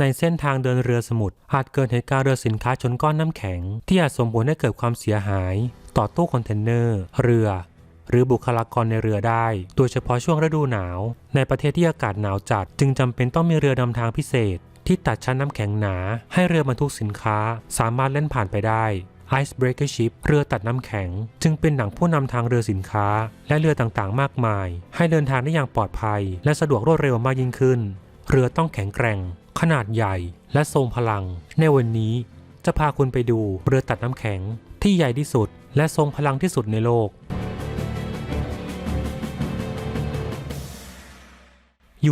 ในเส้นทางเดินเรือสมุทรอาจเกิดเหตุการณ์เรือสินค้าชนก้อนน้ำแข็ง ที่อาจส่งผลให้เกิดความเสียหาย ต่อตู้คอนเทนเนอร์ เรือ หรือบุคลากรในเรือได้ โดยเฉพาะช่วงฤดูหนาว ในประเทศที่อากาศหนาวจัด จึงจำเป็นต้องมีเรือดำทางพิเศษ ที่ตัดชั้นน้ำแข็งหนา ให้เรือบรรทุกสินค้า สามารถเล่นผ่านไปได้ Icebreaker Ship เรือตัดน้ำแข็ง จึงเป็นหนังผู้นำทางเรือสินค้า และเรือต่างๆ มากมาย ให้เดินทางได้อย่างปลอดภัย และสะดวกรวดเร็วมากยิ่งขึ้น เรือต้องแข็งแกร่ง ขนาดใหญ่และทรงพลัง ในวันนี้จะพาคุณไปดูเรือตัดน้ำแข็งที่ใหญ่ที่สุด และทรงพลังที่สุดในโลก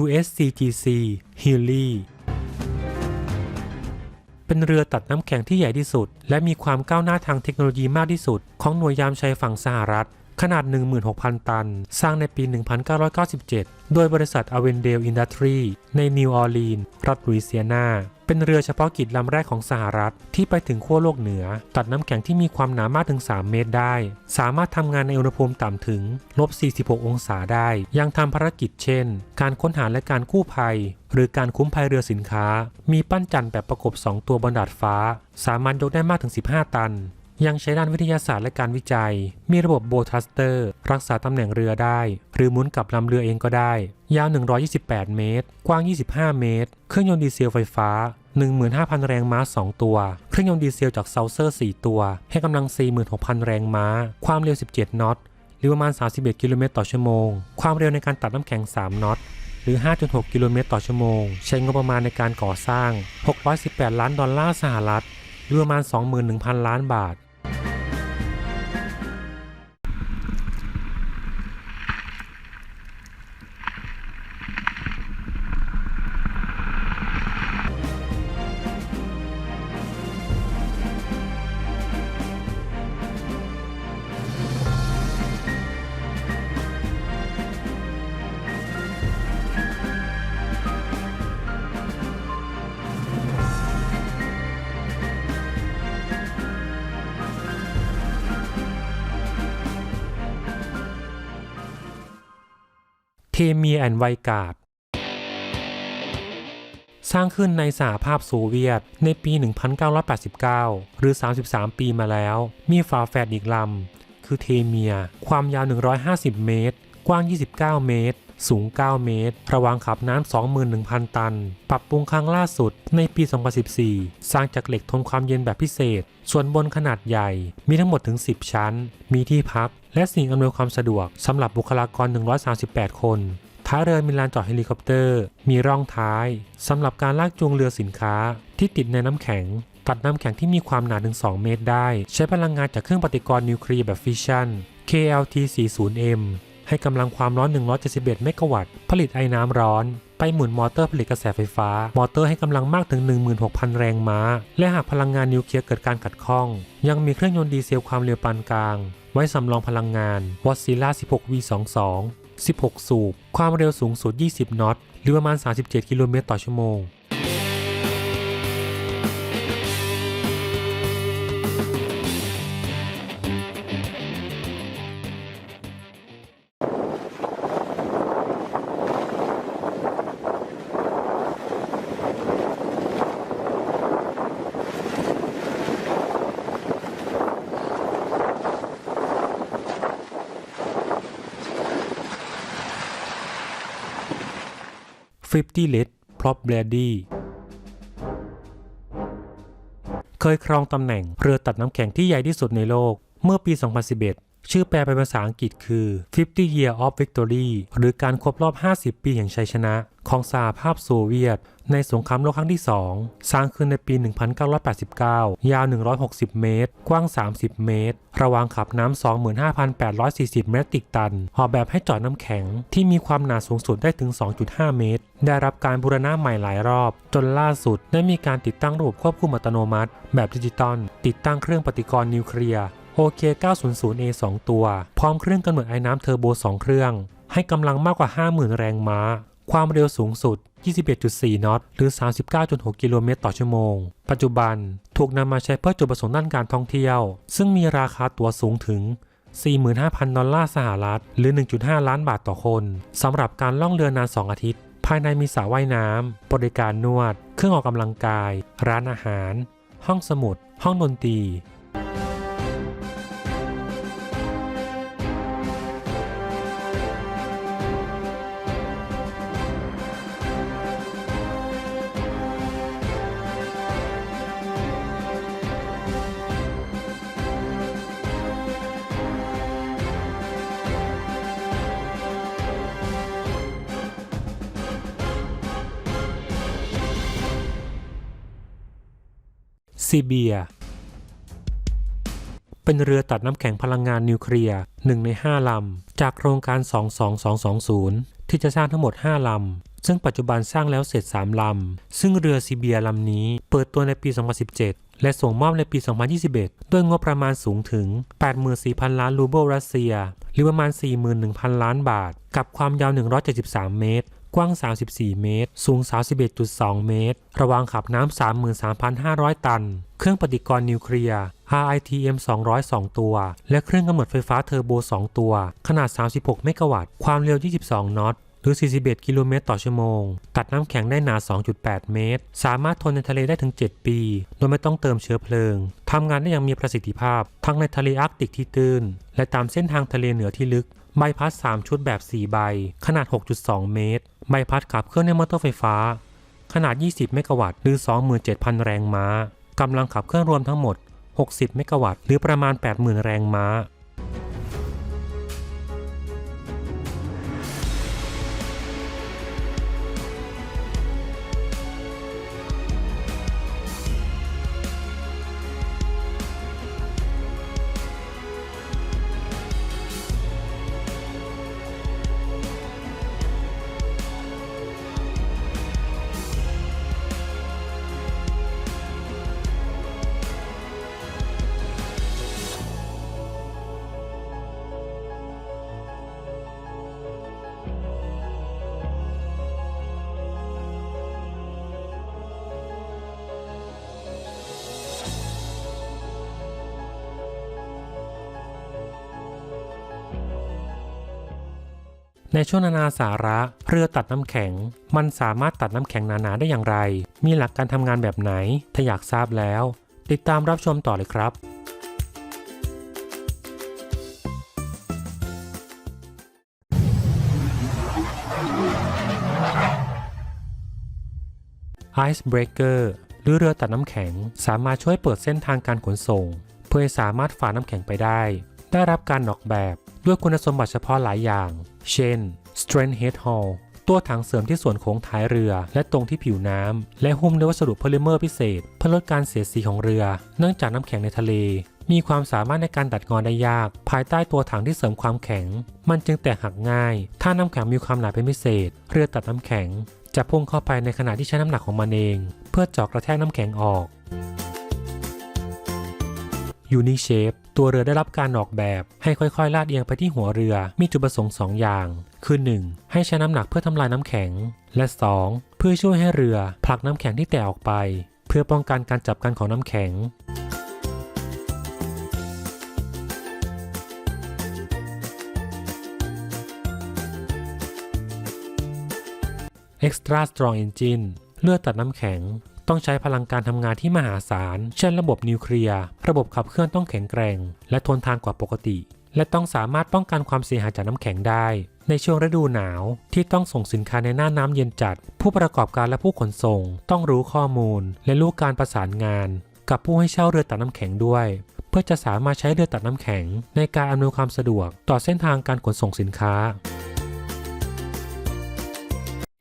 USCGC Healy เป็นเรือตัดน้ำแข็งที่ใหญ่ที่สุด และมีความก้าวหน้าทางเทคโนโลยีมากที่สุด ของหน่วยยามชายฝั่งสหรัฐ ขนาด 16,000 ตัน สร้างในปี 1997 โดยบริษัท Avondale Industry ในนิวออร์ลีนส์รัฐลุยเซียนาเป็นเรือเฉพาะกิจลำแรกของสหรัฐที่ไปถึงขั้วโลกเหนือ ตัดน้ำแข็งที่มีความหนามากถึง 3 เมตรได้ สามารถทำงานในอุณหภูมิต่ำถึงลบ 46 องศาได้ ยังทำภารกิจเช่น การค้นหาและการกู้ภัย หรือการคุ้มภัยเรือสินค้า มีปั้นจันทร์แบบประกบ 2 ตัวบนดาดฟ้า สามารถยกได้มากถึง 15 ตัน ยังใช้ด้านวิทยาศาสตร์และการวิจัย มีระบบโบทัสเตอร์ รักษาตำแหน่งเรือได้ หรือหมุนกลับลำเรือเองก็ได้ ยาว 128 เมตร กว้าง 25 เมตร เครื่องยนต์ดีเซลไฟฟ้า 15,000 แรงม้า 2 ตัว เครื่องยนต์ดีเซลจากเซลเซอร์ 4 ตัว ให้กำลัง 46,000 แรงม้า ความเร็ว 17น็อต หรือประมาณ 31 กิโลเมตรต่อชั่วโมง ความเร็วในการตัดน้ำแข็ง 3น็อตหรือ 5.6 กิโลเมตรต่อชั่วโมง ใช้งบประมาณในการก่อสร้าง 618 ล้านดอลลาร์สหรัฐหรือประมาณ 21,000 ล้านบาท เทเมียแอนไวกาดสร้างขึ้นในสหภาพโซเวียตในปี 1989 หรือ 33 ปีมาแล้ว มีฝาแฝดอีกลำ คือเทเมีย ความยาว 150 เมตร กว้าง 29 เมตร สูง 9 เมตร ระวางขับน้ำ21,000 ตัน ปรับปรุงครั้งล่าสุดในปี 2014 สร้างจากเหล็กทนความเย็นแบบพิเศษ ส่วนบนขนาดใหญ่ มีทั้งหมดถึง 10 ชั้น มีที่พัก และสิ่งอำนวยความสะดวกสำหรับบุคลากร 138 คนท้ายเรือมีลานจอดเฮลิคอปเตอร์ มีร่องท้ายสำหรับการลากจูงเรือสินค้าที่ติดในน้ำแข็ง ตัดน้ำแข็งที่มีความหนาถึง 2 เมตรได้ ใช้พลังงานจากเครื่องปฏิกรณ์นิวเคลียร์แบบฟิชชัน KLT-40M ให้กำลังความร้อน 171 เมกะวัตต์ ผลิตไอ้น้ำร้อน ไปหมุนมอเตอร์ผลิตกระแสไฟฟ้า มอเตอร์ให้กำลังมากถึง 16,000 แรงม้า และหากพลังงานนิวเคลียร์เกิดการขัดข้อง ยังมีเครื่องยนต์ดีเซลความเร็วปานกลาง ไว้สำรองพลังงานวอ s ซิล่า 16V22 16 สูบ ความเร็วสูงสุด 20 น็อต หรือประมาณ 37 กิโลเมตรต่อชั่วโมง 50 Let Prop Brady เคยครองตำแหน่งเรือตัดน้ำแข็งที่ใหญ่ที่สุดในโลกเมื่อปี 2011 ชื่อแปลเป็นภาษาอังกฤษคือ 50 Year of Victory หรือการครบรอบ 50 ปีแห่งชัยชนะ ของสหภาพโซเวียต ในสงครามโลกครั้งที่ 2 สร้างขึ้นในปี 1989 ยาว 160 เมตร กว้าง 30 เมตร ระวางขับน้ำ 25,840 เมตริกตัน ออกแบบให้จอดน้ำแข็ง ที่มีความหนาสูงสุดได้ถึง 2.5 เมตร ได้รับการบูรณะใหม่หลายรอบ จนล่าสุดได้มีการติดตั้งระบบควบคุมอัตโนมัติ แบบดิจิตอลติดตั้งเครื่องปฏิกรณ์นิวเคลียร์ OK 900A 2 ตัว พร้อมเครื่องกำเนิดไอ้น้ำเทอร์โบ 2 เครื่อง ให้กำลังมากกว่า 50,000 แรงม้า ความเร็วสูงสุด 21.4 นอต หรือ 39.6 กิโลเมตรต่อชั่วโมง ปัจจุบันถูกนำมาใช้เพื่อจุดประสงค์ด้านการท่องเที่ยว ซึ่งมีราคาตั๋วสูงถึง 45,000 ดอลลาร์สหรัฐ หรือ 1.5 ล้านบาทต่อคน สำหรับการล่องเรือนาน 2 อาทิตย์ ภายในมีสระว่ายน้ำ บริการนวด เครื่องออกกำลังกาย ร้านอาหาร ห้องสมุด ห้องดนตรี ซีเบีย เป็นเรือตัดน้ำแข็งพลังงานนิวเคลียร์หนึ่งใน 5 ลำ จากโครงการ 22220 ที่จะสร้างทั้งหมด 5 ลำ ซึ่งปัจจุบันสร้างแล้วเสร็จ 3 ลำ ซึ่งเรือซีเบียลำนี้เปิดตัวในปี 2017 และส่งมอบในปี 2021 ด้วยงบประมาณสูงถึง 84,000 ล้านรูเบิลรัสเซีย หรือประมาณ 41,000 ล้านบาท กับความยาว 173 เมตร กว้าง 34 เมตร สูง 31.2 เมตร ระวางขับน้ำ 33,500 ตัน เครื่องปฏิกรณ์นิวเคลียร์ RITM 202 ตัว และเครื่องกำเนิดไฟฟ้าเทอร์โบ 2 ตัว ขนาด 36 เมกะวัตต์ ความเร็ว 22 นอตหรือ 41 กิโลเมตรต่อชั่วโมง ตัดน้ำแข็งได้หนา 2.8 เมตร สามารถทนในทะเลได้ถึง 7 ปี โดยไม่ต้องเติมเชื้อเพลิง ทำงานได้อย่างมีประสิทธิภาพ ทั้งในทะเลอาร์กติกที่ตื้น และตามเส้นทางทะเลเหนือที่ลึก ใบพัด 3 ชุดแบบ 4 ใบ ขนาด 6.2 เมตร ใบพัดขับเคลื่อนด้วยมอเตอร์ไฟฟ้า ขนาด 20 เมกะวัตต์หรือ 27,000 แรงม้ากำลังขับเคลื่อนรวมทั้งหมด 60 เมกะวัตต์หรือประมาณ 80,000 แรงม้า ในช่วงนานาสาระเรือตัดน้ำแข็ง มันสามารถตัดน้ำแข็งหนาๆได้อย่างไร มีหลักการทำงานแบบไหน ถ้าอยากทราบแล้ว ติดตามรับชมต่อเลยครับ Icebreaker หรือเรือตัดน้ำแข็งสามารถช่วยเปิดเส้นทางการขนส่ง เพื่อสามารถฝ่าน้ำแข็งไปได้ ได้รับการออกแบบ ด้วยคุณสมบัติเฉพาะหลายอย่าง เช่น Strength Head Hull ตัวถังเสริมที่ส่วนโค้งท้ายเรือ และตรงที่ผิวน้ำและหุ้มด้วยวัสดุโพลิเมอร์พิเศษ เพื่อลดการเสียดสีของเรือ เนื่องจากน้ำแข็งในทะเล มีความสามารถในการดัดงอได้ยาก ภายใต้ตัวถังที่เสริมความแข็ง มันจึงแตกหักง่าย ถ้าน้ำแข็งมีความหนาเป็นพิเศษ เรือตัดน้ำแข็ง จะพุ่งเข้าไปในขณะที่ใช้น้ำหนักของมันเอง เพื่อเจาะกระแทกน้ำแข็งออก Unique Shape ตัวเรือได้รับการออกแบบให้ค่อยๆ ลาดเอียงไปที่หัวเรือ มีจุดประสงค์2อย่าง คือ 1. ให้ใช้น้ำหนักเพื่อทำลายน้ำแข็ง และ 2. เพื่อช่วยให้เรือผลักน้ำแข็งที่แตกออกไป เพื่อป้องกันการจับกันของน้ำแข็ง Extra Strong Engine เลือดตัดน้ำแข็ง ต้องใช้พลังการทำงานที่มหาศาล เช่นระบบนิวเคลียร์ ระบบขับเคลื่อนต้องแข็งแกร่ง และทนทานกว่าปกติ และต้องสามารถป้องกันความเสียหายจากน้ำแข็งได้ ในช่วงฤดูหนาวที่ต้องส่งสินค้าในหน้าน้ำเย็นจัด ผู้ประกอบการและผู้ขนส่ง ต้องรู้ข้อมูล และรู้การประสานงาน กับผู้ให้เช่าเรือตัดน้ำแข็งด้วยเพื่อจะสามารถใช้เรือตัดน้ำแข็ง ในการอำนวยความสะดวกต่อเส้นทางการขนส่งสินค้า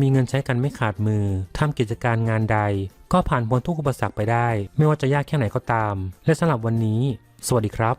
มีเงินใช้กันไม่ขาดมือ ทำกิจการงานใด ก็ผ่านพ้นทุกอุปสรรคไปได้ ไม่ว่าจะยากแค่ไหนก็ตาม และสำหรับวันนี้ สวัสดีครับ